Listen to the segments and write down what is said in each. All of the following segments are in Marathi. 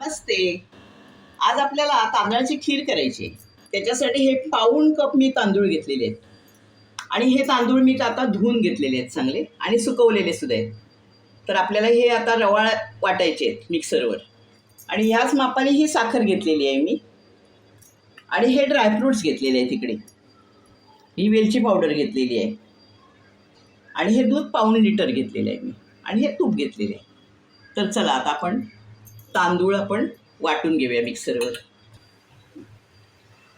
नमस्ते. आज आपल्याला तांदळाची खीर करायची आहे. त्याच्यासाठी हे पाऊण कप मी तांदूळ घेतलेले आहेत. आणि हे तांदूळ मी आता धुवून घेतलेले आहेत चांगले आणि सुकवलेले सुद्धा आहेत. तर आपल्याला हे आता रवाळ वाटायचे आहेत मिक्सरवर. आणि ह्याच मापाने ही साखर घेतलेली आहे मी. आणि हे ड्रायफ्रूट्स घेतलेले आहेत तिकडे ही वेलची पावडर घेतलेली आहे. आणि हे दूध पाऊण लिटर घेतलेलं आहे मी. आणि हे तूप घेतलेले आहे. तर चला आता आपण तांदूळ आपण वाटून घेऊया मिक्सरवर.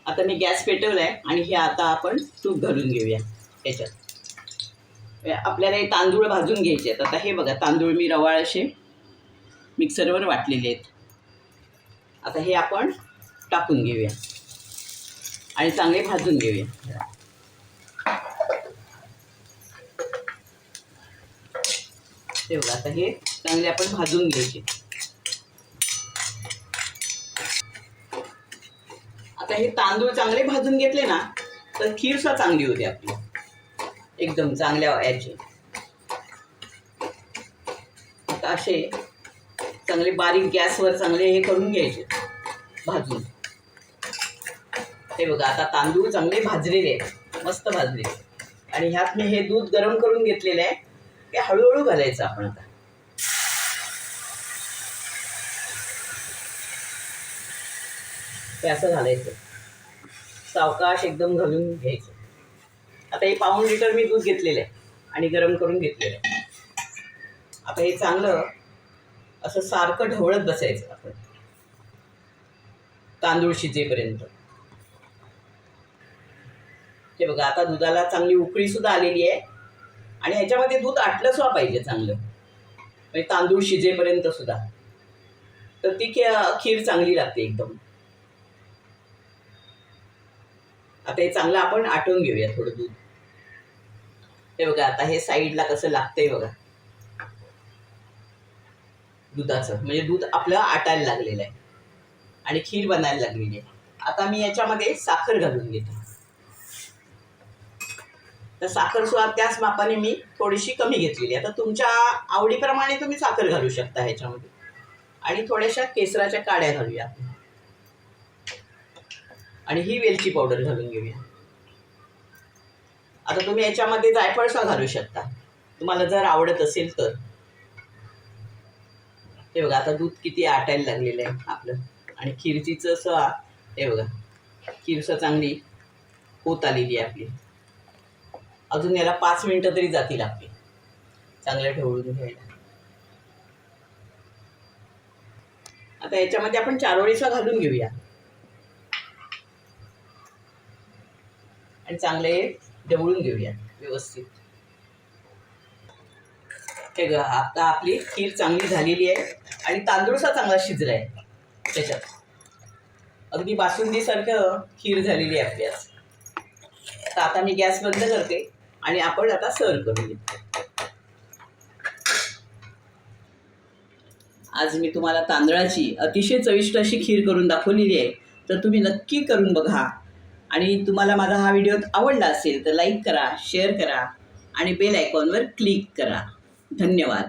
आता मी गॅस पेटवला आहे आणि हे आता आपण तूप घालून घेऊया याच्यात. आपल्याला हे तांदूळ भाजून घ्यायचे आहेत. आता हे बघा तांदूळ मी रवाळ असे मिक्सरवर वाटलेले आहेत. आता हे आपण टाकून घेऊया. आणि चांगले भाजून घेऊया. तेवढं बघा आता हे चांगले आपण भाजून घ्यायचे. आता हे तांदूळ चांगले भाजून घेतले ना तर खीर सुद्धा चांगली होते आपली. एकदम चांगल्या याची असे चांगले बारीक गॅसवर चांगले हे करून घ्यायचे भाजून. हे बघा आता तांदूळ चांगले भाजलेले आहेत मस्त भाजलेले आणि ह्यात मी हे दूध गरम करून घेतलेलं आहे ते हळूहळू घालायचं आपण आता. हे असं घालायचं सावकाश एकदम घालून घ्यायचं. आता हे पाऊण लिटर मी दूध घेतलेलं आहे आणि गरम करून घेतलेलं आहे. आता हे चांगलं असं सारखं ढवळत बसायचं आपण. तांदूळ शिजेपर्यंत. हे बघा आता दुधाला चांगली उकळीसुद्धा आलेली आहे. आणि ह्याच्यामध्ये दूध आटलंसुद्धा पाहिजे चांगलं. म्हणजे तांदूळ शिजेपर्यंत सुद्धा. तर ती खीर चांगली लागते एकदम. आता हे चांगलं आपण आटवून घेऊया थोडं दूध. हे बघा आता हे साईडला कसं लागतंय बघा. दुधाचं म्हणजे दूध आपलं आटायला लागलेलं आहे. आणि खीर बनायला लागलेली आहे. आता मी याच्यामध्ये साखर घालून घेते. तर साखर सुद्धा त्याच मापाने मी थोडीशी कमी घेतलेली आहे. आता तुमच्या आवडीप्रमाणे तुम्ही साखर घालू शकता ह्याच्यामध्ये. आणि थोड्याशा केसराच्या काड्या घालूया आपण. आणि ही वेलची पावडर घालून घेऊया. आता तुम्ही याच्यामध्ये जायफळसा घालू शकता. तुम्हाला जर आवडत असेल तर. हे बघा आता दूध किती आटायला लागलेलं आहे आपलं. आणि खिरचीचं असं हे बघा खीरसं चांगली होत आलेली आहे आपली. अजून याला पाच मिनिटं तरी जातील आपली. चांगल्या ढवळून घ्यायला. आता याच्यामध्ये आपण चारोळीचा घालून घेऊया. आणि चांगले ढवळून घेऊया व्यवस्थित. हे ग आता आपली खीर चांगली झालेली आहे आणि तांदूळचा चांगला शिजला आहे त्याच्यात. अगदी बासुंदीसारखं खीर झालेली आहे आपली आज. तर आता मी गॅस बंद करते आणि आपण आता सर्व करून घेतो आज मी तुम्हाला तांदळाची अतिशय चविष्ट अशी खीर करून दाखवलेली आहे. तर तुम्ही नक्की करून बघा. आणि तुम्हाला माझा हा व्हिडिओ आवडला असेल तर लाईक करा शेअर करा आणि बेल आयकॉनवर क्लिक करा. धन्यवाद.